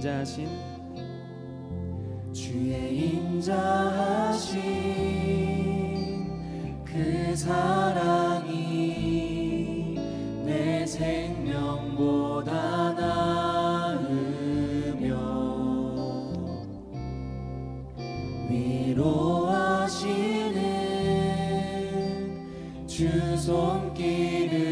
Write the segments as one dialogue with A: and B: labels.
A: 인자하신
B: 주의 인자하신 그 사랑이 내 생명보다 나으며 위로하시는 주 손길은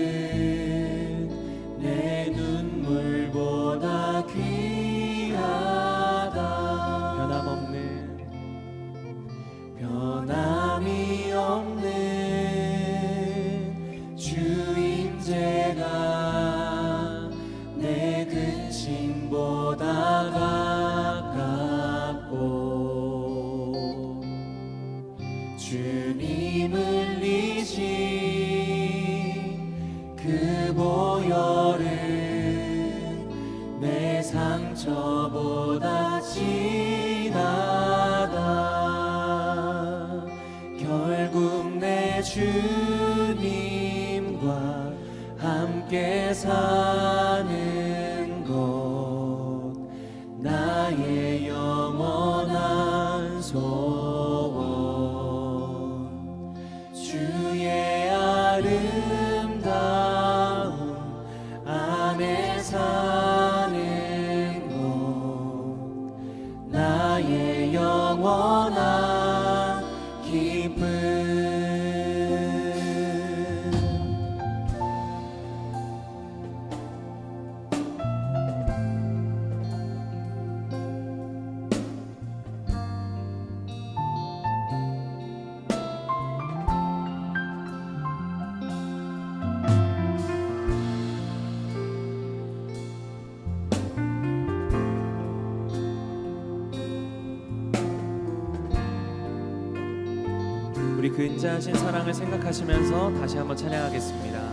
A: 우리 그 인자하신 사랑을 생각하시면서 다시 한번 찬양하겠습니다.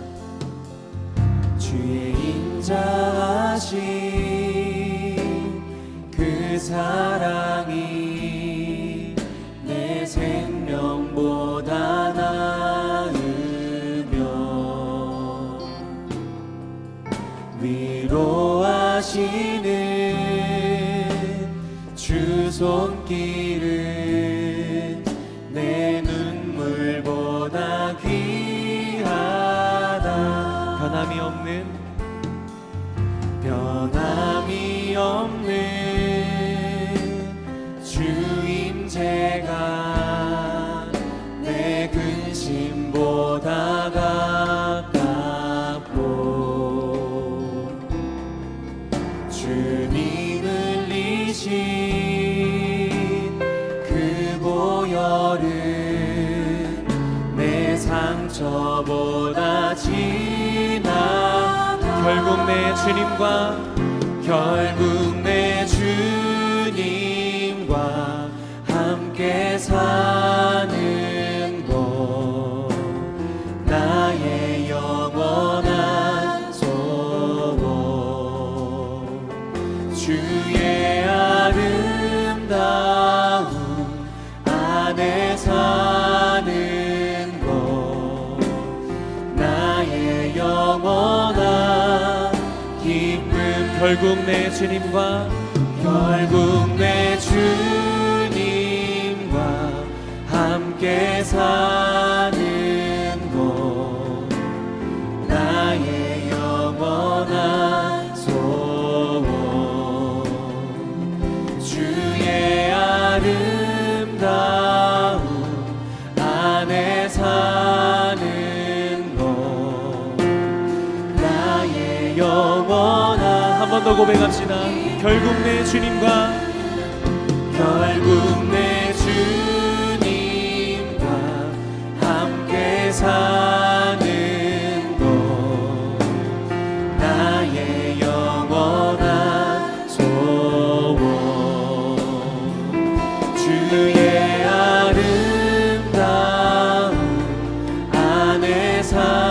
B: 주의 인자하신 그 사랑이 내 생명보다 나으며 위로하시
A: 주님과
B: 결국 내 주님과 함께 사
A: 결국 내 주님과
B: 결국 내
A: 고백합시다. 결국 내 주님과
B: 결국 내 주님과 함께 소원 주의 아름다움 안에 사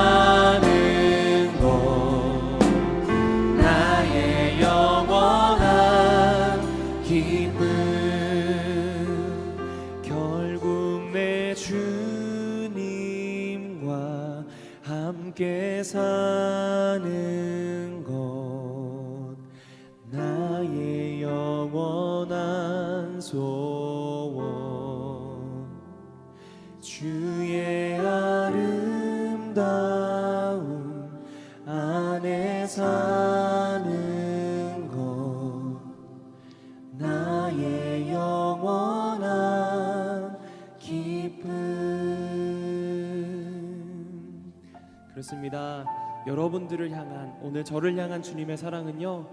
B: 그렇습니다. 여러분들을 향한 오늘 저를 향한 주님의 사랑은요.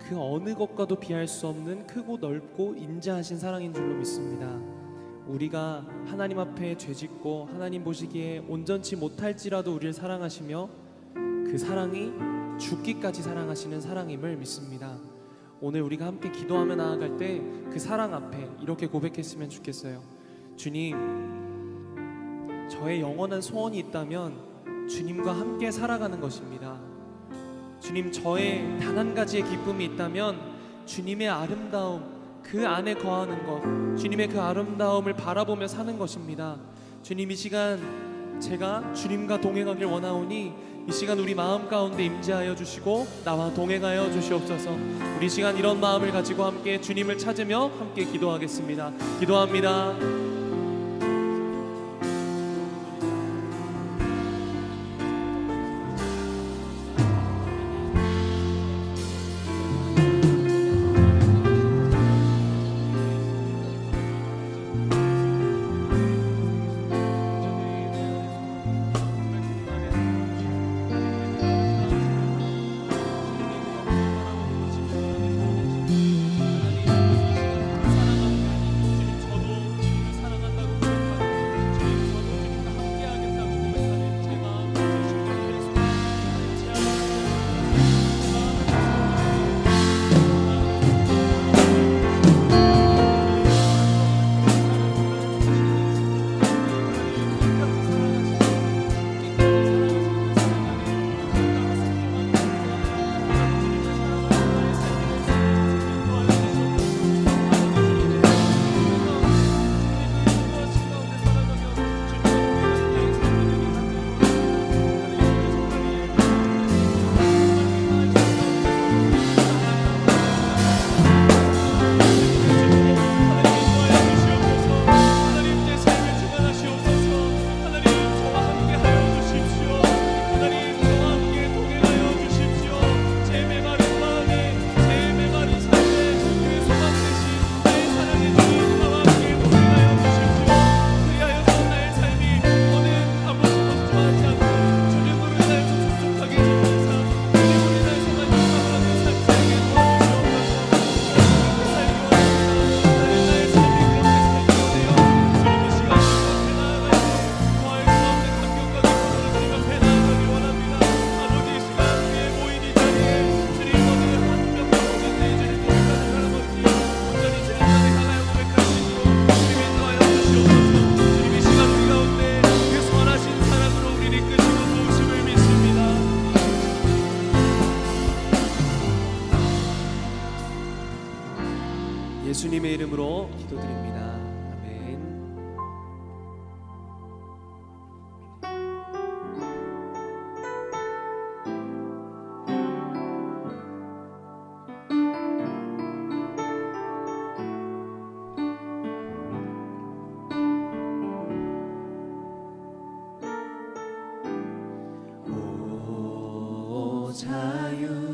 B: 그 어느 것과도 비할 수 없는 크고 넓고 인자하신 사랑인 줄로 믿습니다. 우리가 하나님 앞에 죄짓고 하나님 보시기에 온전치 못할지라도 우리를 사랑하시며 그 사랑이 죽기까지 사랑하시는 사랑임을 믿습니다. 오늘 우리가 함께 기도하며 나아갈 때 그 사랑 앞에 이렇게 고백했으면 좋겠어요. 주님, 저의 영원한 소원이 있다면 주님과 함께 살아가는 것입니다. 주님, 저의 단 한 가지의 기쁨이 있다면 주님의 아름다움 그 안에 거하는 것, 주님의 그 아름다움을 바라보며 사는 것입니다. 주님 이 시간 제가 주님과 동행하길 원하오니 이 시간 우리 마음 가운데 임재하여 주시고 나와 동행하여 주시옵소서. 우리 이 시간 이런 마음을 가지고 함께 주님을 찾으며 함께 기도하겠습니다. 기도합니다. 자유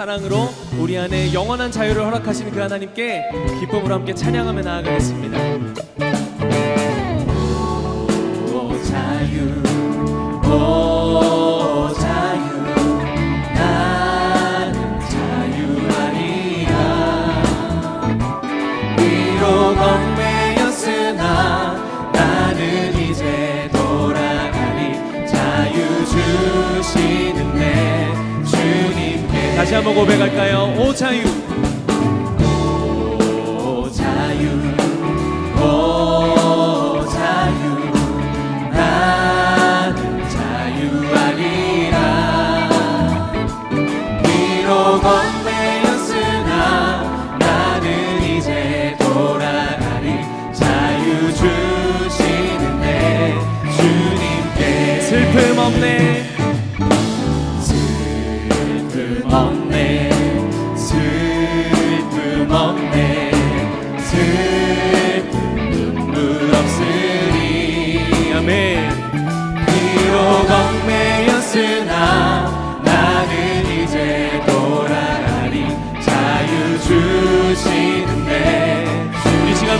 B: 사랑으로 우리 안에 영원한 자유를 허락하시는 그 하나님께 기쁨으로 함께 찬양하며 나아가겠습니다. 오 자유, 오 자유, 나는 자유하리라. 얽 다시 한번 고백할까요? 오 자유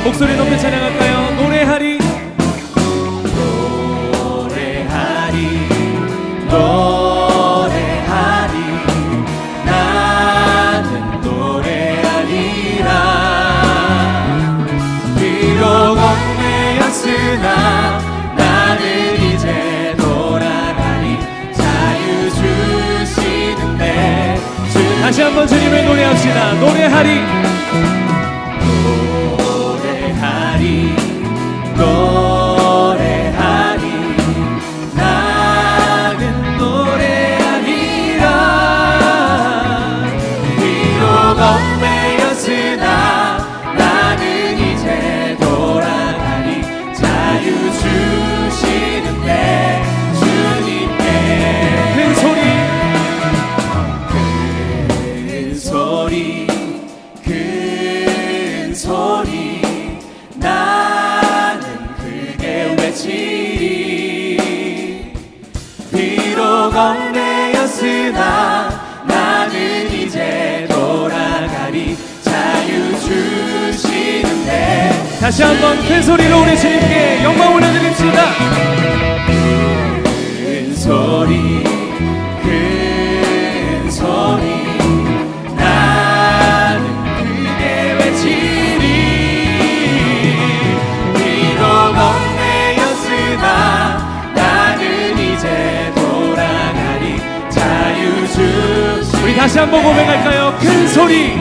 B: 목소리 높여 찬양할까요? 노래하리.
A: 노래하리. 노래하리. 나는 노래하리라. 비록 얽매였으나 나는 이제 돌아가리 자유 주시는데 주
B: 다시 한번 주님을 노래합시다. 노래하리 다시 한번 큰 소리로 우리 주님께 영광 올려드립시다.
A: 큰 소리 큰 소리. 나는 크게 외치리? 비록 얽매였으나 나는 이제 돌아가리 자유 주시.
B: 우리 다시 한번 고백할까요? 큰 소리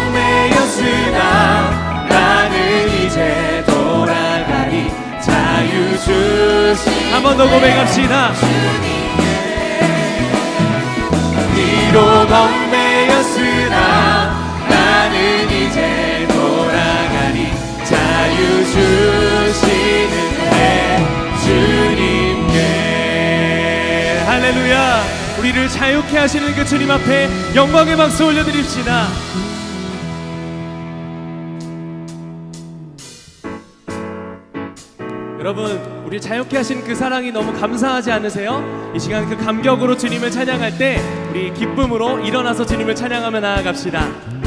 B: 한번 더 고백합시다.
A: 비록 얽매였으나 나는 이제 돌아가리 자유 주시는데 주님께.
B: 할렐루야. 우리를 자유케 하시는 그 주님 앞에 영광의 박수 올려드립시다 여러분 우리 자유케 하신 그 사랑이 너무 감사하지 않으세요? 이 시간 그 감격으로 주님을 찬양할 때 우리 기쁨으로 일어나서 주님을 찬양하며 나아갑시다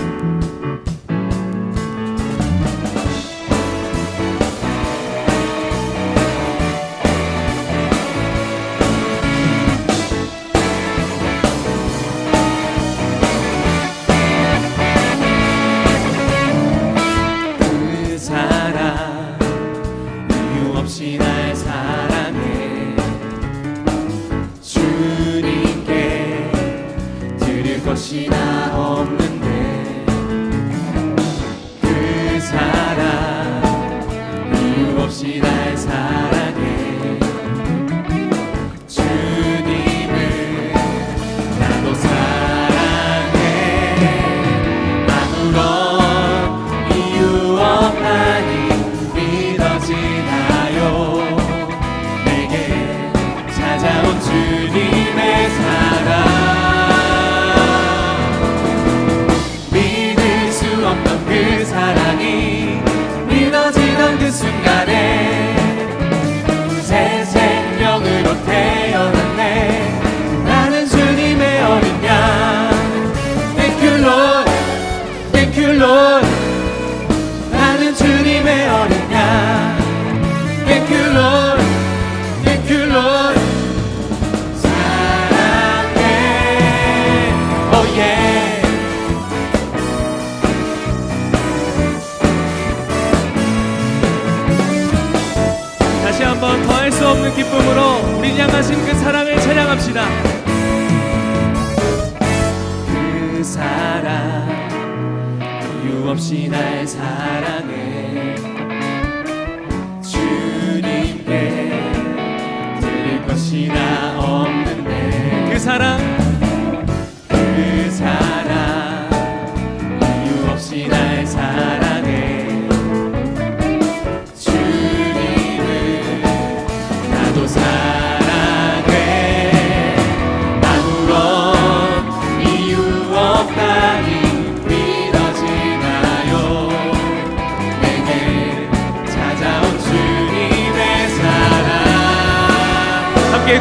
A: Lord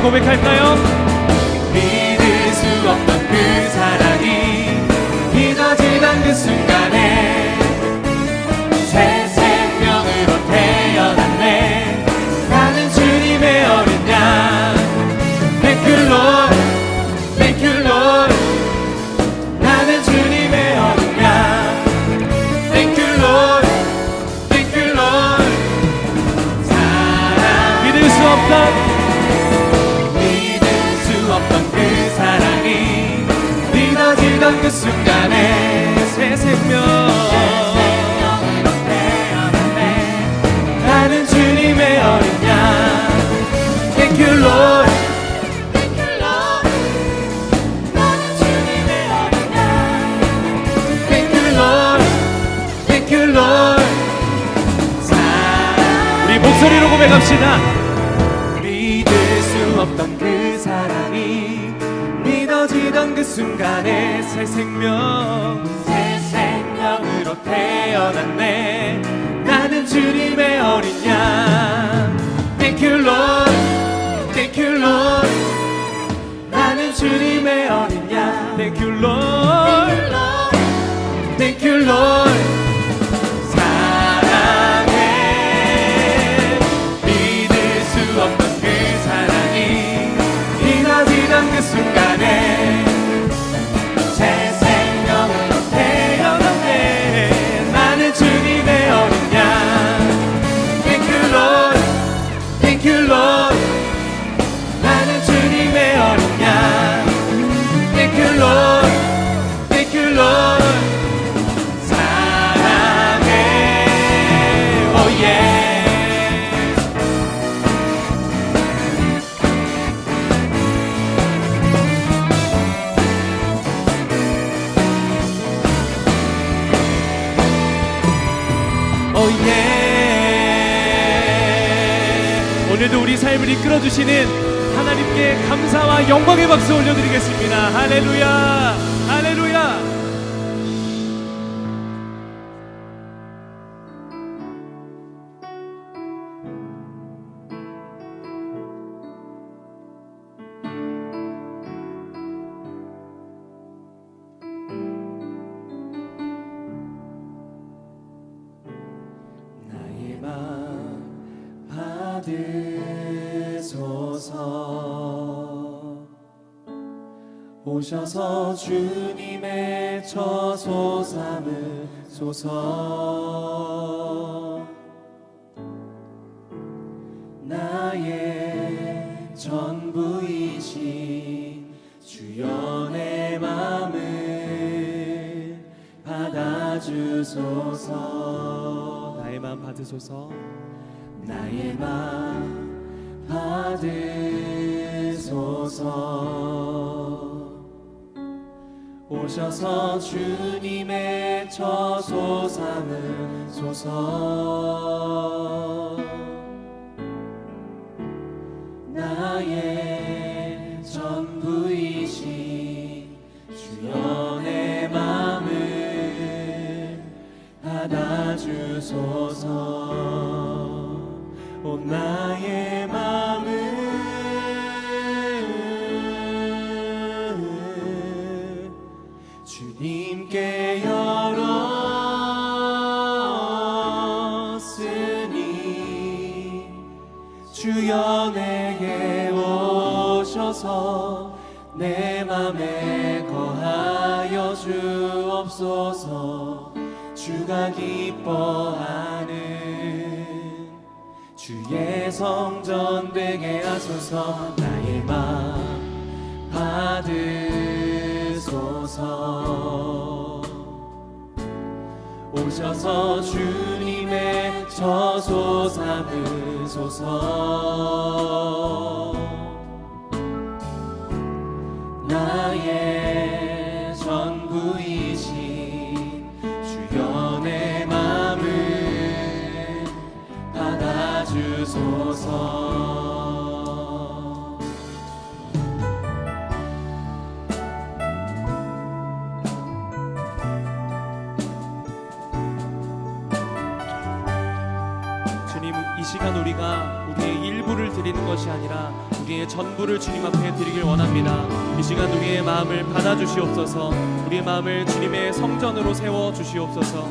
A: 고백할까요? 믿을 수 없던 그 사랑이 믿어지던 그 순간 그 순간에 새 생명 주시는
B: 하나님께 감사와 영광의 박수 올려드리겠습니다. 할렐루야, 할렐루야.
A: 오셔서 주님의 처소 삼으소서. 나의 전부이신 내 맘을 받아주소서.
B: 나의 마음 받으소서.
A: 나의 맘 받으소서 오셔서 주님의 처소 삼으소서. 나의 전부이신 주여 내 맘을 받아주소서. 오 나의 오셔서. 내 맘에 거하여 주옵소서. 주가 기뻐하는 주의 성전 되게 하소서. 나의 맘 받으소서.
B: 오셔서 주님의 저소 삼으소서 나의 전부이신 주여 내 맘을 받아주소서 이 시간 우리가 우리의 일부를 드리는 것이 아니라 우리의 전부를 주님 앞에 드리길 원합니다. 이 시간 우리의 마음을 받아 주시옵소서. 우리의 마음을 주님의 성전으로 세워 주시옵소서.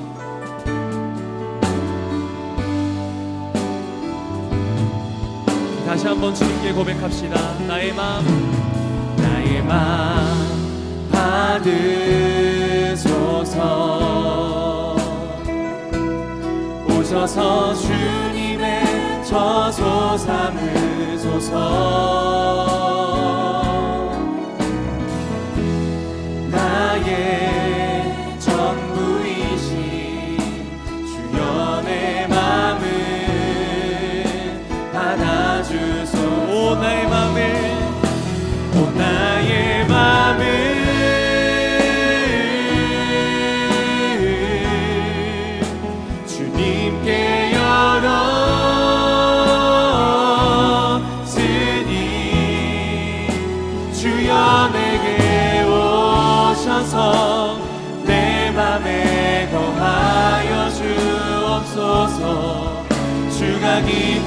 B: 다시 한번 주님께 고백합시다. 나의 마음, 나의 마음 받으소서. 오셔서 주 저소 삼으소서. 나의 전부이신 주여 내 맘을 받아주소 오 나의 오 나의 맘을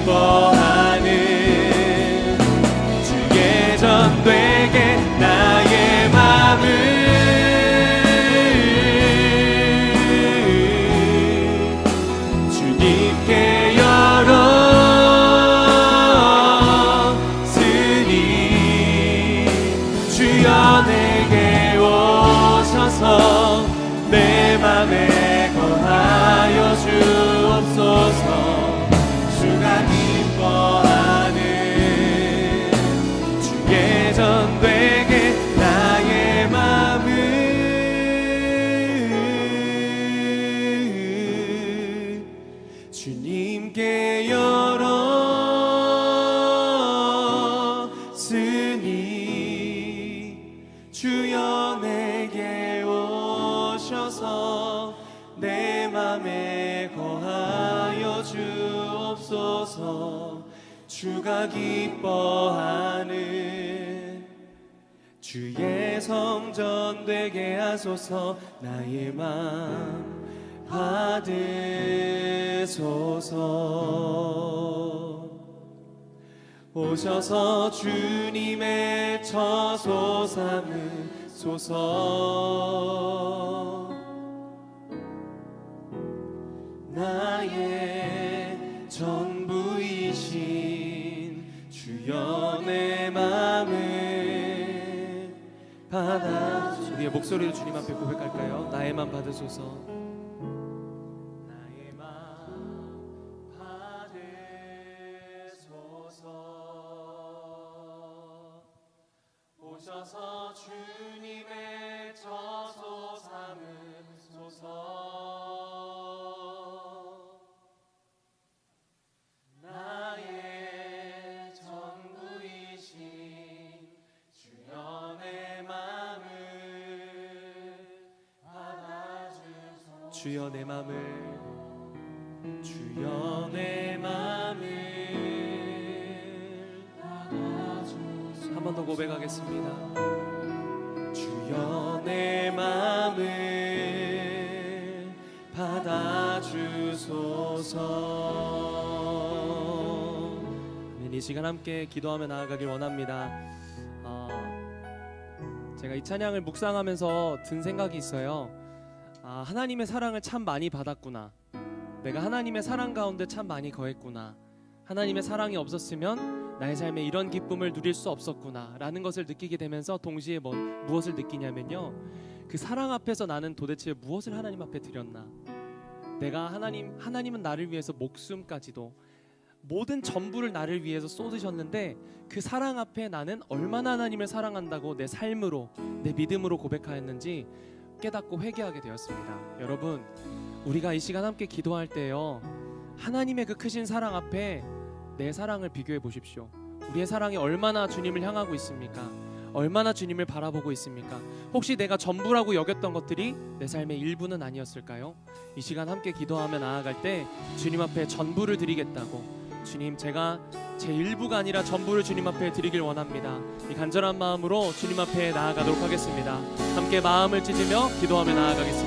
B: 기뻐하는 주의 전되게 나의 기뻐하는 주의 성전 되게 하소서 나의 맘 받으소서. 오셔서 주님의 처소 삼으소서. 나의 전부이신 주여 내 맘을 받아 우리의 목소리를 주님 앞에 고백할까요? 나의 맘 받으소서. 나의 맘 받으소서. 오셔서 주 주여 내 맘을. 주여 내 맘을 한 번 더 고백하겠습니다. 주여 내 맘을 받아주소서. 이 시간 함께 기도하며 나아가길 원합니다. 어, 제가 이 찬양을 묵상하면서 든 생각이 있어요. 아, 하나님의 사랑을 참 많이 받았구나. 내가 하나님의 사랑 가운데 참 많이 거했구나. 하나님의 사랑이 없었으면 나의 삶에 이런 기쁨을 누릴 수 없었구나. 라는 것을 느끼게 되면서 동시에 뭐, 무엇을 느끼냐면요. 그 사랑 앞에서 나는 도대체 무엇을 하나님 앞에 드렸나? 내가 하나님 하나님은 나를 위해서 목숨까지도 모든 전부를 나를 위해서 쏟으셨는데 그 사랑 앞에 나는 얼마나 하나님을 사랑한다고 내 삶으로 내 믿음으로 고백하였는지 깨닫고 회개하게 되었습니다. 여러분 우리가 이 시간 함께 기도할 때요. 하나님의 그 크신 사랑 앞에 내 사랑을 비교해 보십시오. 우리의 사랑이 얼마나 주님을 향하고 있습니까? 얼마나 주님을 바라보고 있습니까? 혹시 내가 전부라고 여겼던 것들이 내 삶의 일부는 아니었을까요? 이 시간 함께 기도하며 나아갈 때 주님 앞에 전부를 드리겠다고 주님 제가 제 일부가 아니라 전부를 주님 앞에 드리길 원합니다. 이 간절한 마음으로 주님 앞에 나아가도록 하겠습니다. 함께 마음을 찢으며 기도하며 나아가겠습니다.